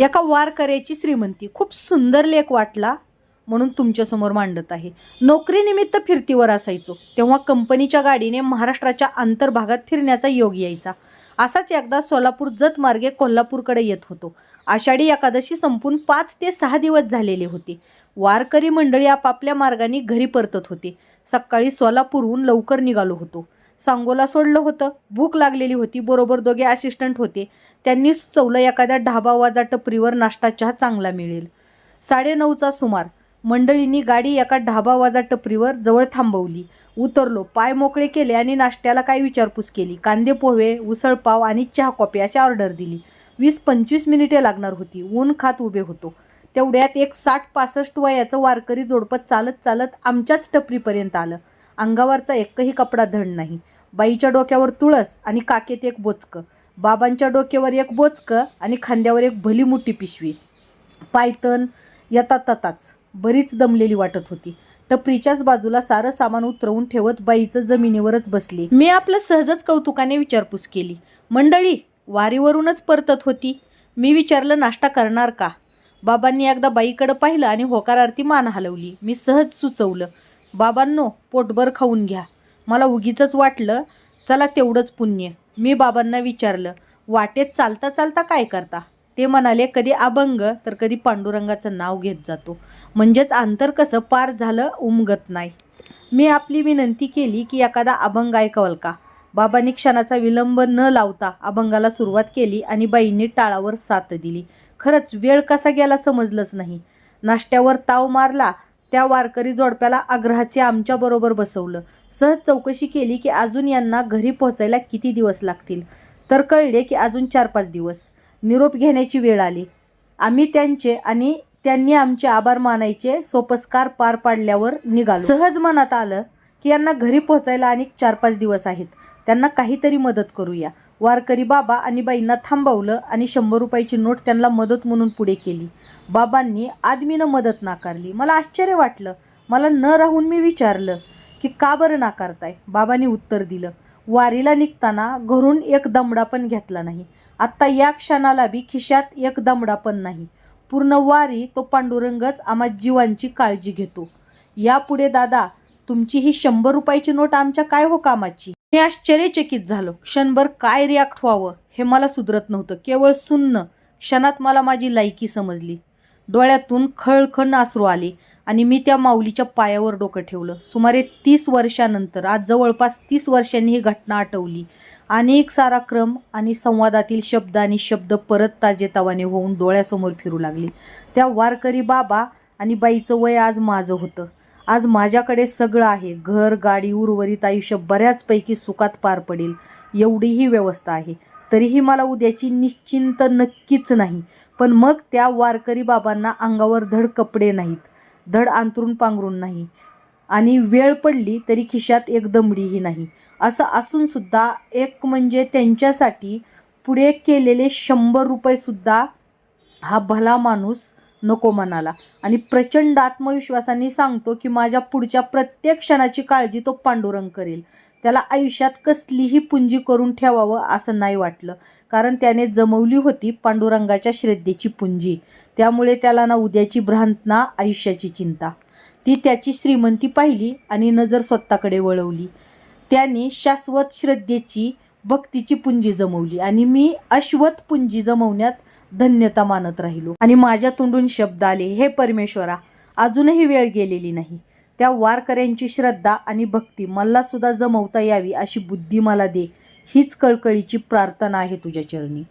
एका वारकऱ्याची श्रीमंती. खूप सुंदर लेख वाटला म्हणून तुमच्यासमोर मांडत आहे. नोकरीनिमित्त फिरतीवर असायचो. तेव्हा कंपनीच्या गाडीने महाराष्ट्राच्या अंतर्भागात फिरण्याचा योग यायचा. असाच एकदा सोलापूर जत मार्गे कोल्हापूरकडे येत होतो. आषाढी एकादशी संपून पाच ते सहा दिवस झालेले होते. वारकरी मंडळी आपापल्या मार्गाने घरी परतत होते. सकाळी सोलापूरहून लवकर निघालो होतो. सांगोला सोडलं होतं. भूक लागलेली होती. बरोबर दोघे असिस्टंट होते. त्यांनी सुचवलं एखाद्या ढाबा वाजा टपरीवर नाश्ता चहा चांगला मिळेल. साडेनऊचा सुमार. मंडळींनी गाडी एका ढाबा वाजा टपरीवर जवळ थांबवली. उतरलो. पाय मोकळे केले आणि नाश्त्याला काय विचारपूस केली. कांदे पोहे उसळपाव आणि चहा कॉफी अशी ऑर्डर दिली. वीस पंचवीस मिनिटे लागणार होती. ऊन खात उभे होतो. तेवढ्यात एक साठ पासष्ट वयाचं वारकरी जोडपं चालत चालत आमच्याच टपरीपर्यंत आलं. अंगावरचा एकही कपडा धड नाही. बाईच्या डोक्यावर तुळस आणि काकेत एक बोचकं. बाबांच्या डोक्यावर एक बोचकं आणि खांद्यावर एक भली मोठी पिशवी. पायतन येता तताच बरीच दमलेली वाटत होती. टपरीच्याच बाजूला सारं सामान उतरवून ठेवत बाईचं जमिनीवरच बसली. मी आपलं सहजच कौतुकाने विचारपूस केली. मंडळी वारीवरूनच परतत होती. मी विचारलं नाश्ता करणार का? बाबांनी एकदा बाईकडं पाहिलं आणि होकारार्थी मान हलवली. मी सहज सुचवलं. बाबांनो पोटभर खाऊन घ्या. मला उगीच वाटलं चला तेवढंच पुण्य. मी बाबांना विचारलं वाटेत चालता चालता काय करता? ते म्हणाले कधी अभंग तर कधी पांडुरंगाचं नाव घेत जातो. म्हणजेच अंतर कसं पार झालं उमगत नाही. मी आपली विनंती केली की एखादा अभंग ऐकवल का? बाबांनी क्षणाचा विलंब न लावता अभंगाला सुरुवात केली आणि बाईंनी टाळावर साथ दिली. खरंच वेळ कसा गेला समजलंच नाही. नाश्त्यावर ताव मारला त्या वारकरी जोडप्याला आग्रहाचे आमच्याबरोबर बसवलं. सहज चौकशी केली की अजून यांना घरी पोहोचायला किती दिवस लागतील? तर कळले की अजून चार पाच दिवस. निरोप घेण्याची वेळ आली. आम्ही त्यांचे आणि त्यांनी आमचे आभार मानायचे सोपस्कार पार पाडल्यावर निघालो. सहज मनात आलं की यांना घरी पोहोचायला आणि चार पाच दिवस आहेत. त्यांना काहीतरी मदत करूया. वारकरी बाबा आणि बाईंना थांबवलं आणि शंभर रुपयाची नोट त्यांना मदत म्हणून पुढे केली. बाबांनी आदमीनं मदत नाकारली. मला आश्चर्य वाटलं. मला न राहून मी विचारलं की का बरं नाकारताय? बाबांनी उत्तर दिलं. वारीला निघताना घरून एक दमडा पण घेतला नाही. आत्ता या क्षणाला बी खिशात एक दमडा पण नाही. पूर्ण वारी तो पांडुरंगच आम्हा जीवांची काळजी घेतो. यापुढे दादा तुमची ही शंभर रुपयाची नोट आमच्या काय हो कामाची? मी आश्चर्यचकित झालो. क्षणभर काय रिॲक्ट व्हावं हे मला सुधरत नव्हतं. केवळ सुन्न क्षणात मला माझी लायकी समजली. डोळ्यातून खळखण आसरू आले आणि मी त्या माऊलीच्या पायावर डोकं ठेवलं. सुमारे तीस वर्षानंतर आज जवळपास तीस वर्षांनी ही घटना आठवली. अनेक सारा क्रम आणि संवादातील शब्द आणि शब्द परत ताजेतवाने होऊन डोळ्यासमोर फिरू लागले. त्या वारकरी बाबा आणि बाईचं वय आज माझं होतं. आज माझ्याकडे सगळं आहे. घर गाडी उर्वरित आयुष्य बऱ्याचपैकी सुखात पार पडेल. एवढीही व्यवस्था आहे. तरीही मला उद्याची निश्चिंत नक्कीच नाही. पण मग त्या वारकरी बाबांना अंगावर धड कपडे नाहीत. धड अंतरून पांघरून नाही. आणि वेळ पडली तरी खिशात एक दमडीही नाही. असं असूनसुद्धा एक म्हणजे त्यांच्यासाठी पुढे केलेले शंभर रुपयेसुद्धा हा भला माणूस नको म्हणाला आणि प्रचंड आत्मविश्वासाने सांगतो की माझ्या पुढच्या प्रत्येक क्षणाची काळजी तो पांडुरंग करेल. त्याला आयुष्यात कसलीही पुंजी करून ठेवावं असं नाही वाटलं. कारण त्याने जमवली होती पांडुरंगाच्या श्रद्धेची पुंजी. त्यामुळे त्याला ना उद्याची भ्रांत ना आयुष्याची चिंता. ती त्याची श्रीमंती पाहिली आणि नजर स्वतःकडे वळवली. त्याने शाश्वत श्रद्धेची भक्तीची पुंजी जमवली आणि मी अश्वत पुंजी जमवण्यात धन्यता मानत राहिलो. आणि माझ्या तोंडून शब्द आले हे परमेश्वरा अजूनही वेळ गेलेली नाही. त्या वारकऱ्यांची श्रद्धा आणि भक्ती मला सुद्धा जमवता यावी अशी बुद्धी मला दे. हीच कळकळीची प्रार्थना आहे तुझ्या चरणी.